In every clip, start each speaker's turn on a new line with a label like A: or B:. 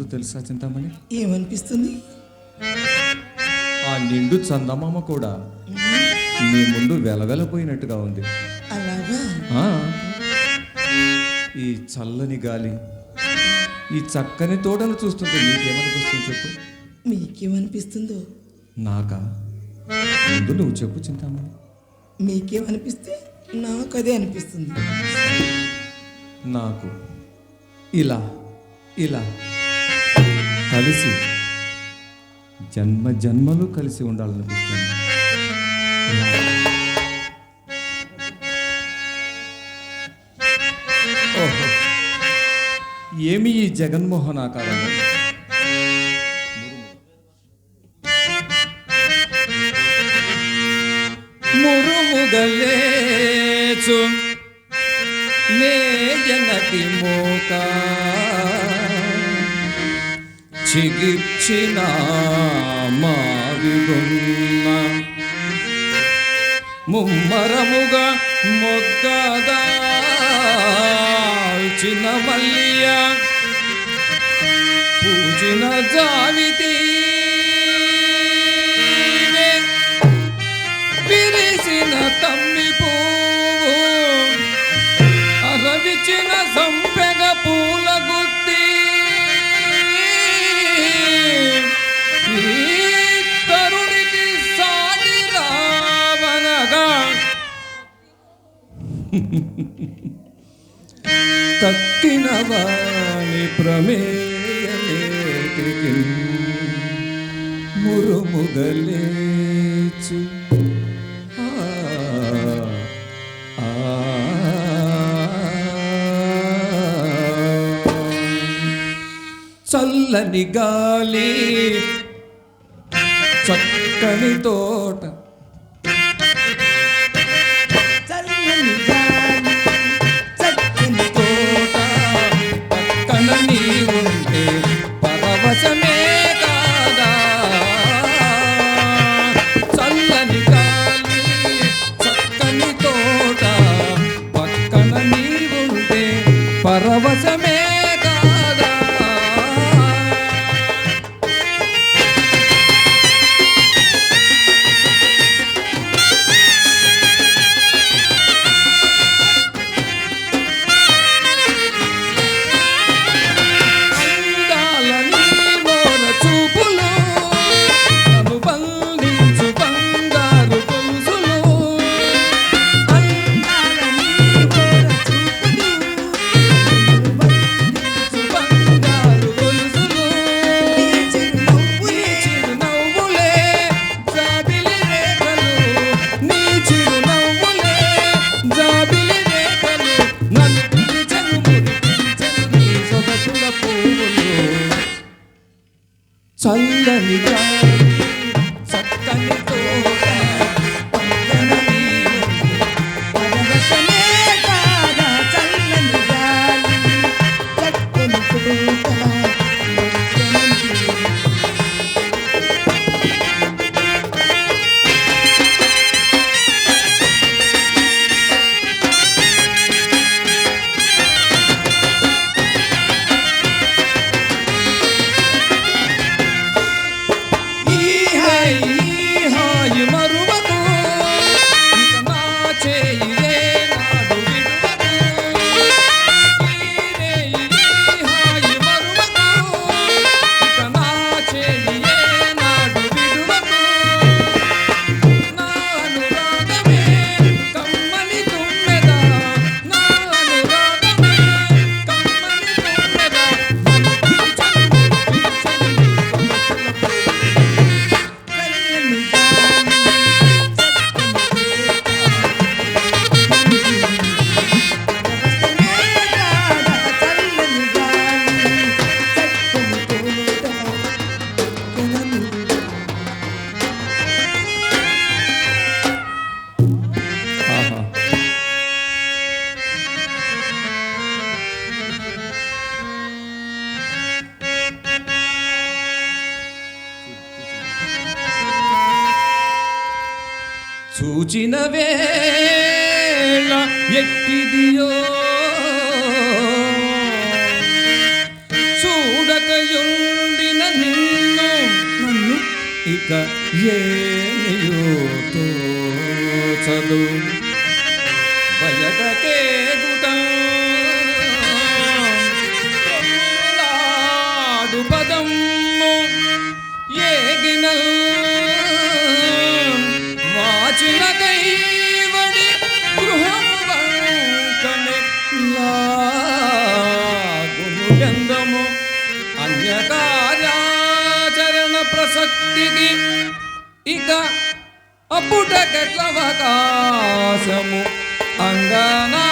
A: ఏమనిపిస్తుందో తెలుసా చింతామణి?
B: ఏమనిపిస్తుంది?
A: ఆ నిండు చందమామ కూడా నీ ముందు వెలవెలపోయినట్టుగా ఉంది.
B: అలాగా?
A: ఆ, ఈ చల్లని గాలి ఈ చక్కని తోటను చూస్తుంటే నీకేమనిపిస్తుంది చెప్పు?
B: మీకేమనిపిస్తుందో?
A: నాకా? ముందు నువ్వు చెప్పు చింతామణి.
B: మీకేమనిపిస్తే నాకు అదే అనిపిస్తుంది.
A: నాకు. ఇలా ఇలా. కలిసి జన్మ జన్మలు కలిసి ఉండాలనిపిస్తుంది. ఏమి ఈ జగన్మోహన్ ఆకారం మురుముగలేచు చిగిర్చిన మావిగున్న ముమ్మరముగా మొగ్గదాల్చిన మల్లియ పూజిన జావితి విరిసిన తక్కిన వాణి ప్రమేయమేటికి మురుముగలేచు. చల్లని గాలి చక్కని తోట
B: చల్లని గాలి చక్కని
A: చూచిన వేళ ఎట్టిదియో
B: చూడకయుండిన నిన్ను నన్ను ఇక
A: ఏ
B: చదువు. अबूट के अंगना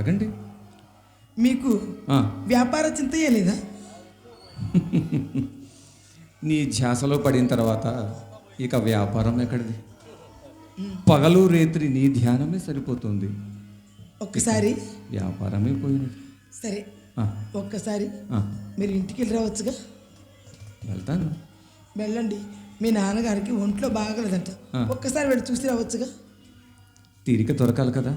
A: అడగండి.
B: మీకు వ్యాపార చింతయే లేదా?
A: నీ ధ్యాసలో పడిన తర్వాత ఇక వ్యాపారం ఎక్కడిది? పగలు రేత్రి నీ ధ్యానమే సరిపోతుంది.
B: ఒక్కసారి.
A: వ్యాపారమే పోయినది
B: సరే. ఒక్కసారి మీరు ఇంటికి వెళ్ళి రావచ్చుగా?
A: వెళ్తాను.
B: వెళ్ళండి. మీ నాన్నగారికి ఒంట్లో బాగలేదంట. ఒక్కసారి వెళ్ళి చూసి రావచ్చుగా?
A: తీరిక దొరకాలి కదా.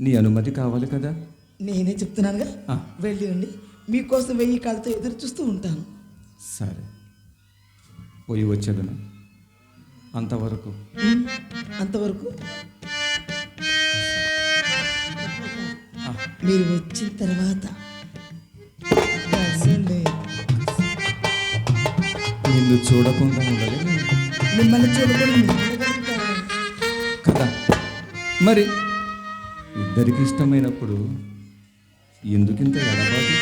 A: నీ అనుమతి కావాలి కదా?
B: నేనే చెప్తున్నానుగా. వెళ్ళిరండి. మీకోసం వెయ్యి కాళ్ళతో ఎదురు చూస్తూ ఉంటాను.
A: సరే. పోయి వచ్చేదను. అంతవరకు.
B: అంతవరకు? మీరు వచ్చిన తర్వాత.
A: నిన్ను చూడకుండా ఉండలేను.
B: మిమ్మల్ని చూడకుండా?
A: కదా. మరి ఇద్దరికి ఇష్టమైనప్పుడు ఎందుకింత ఎడబాటు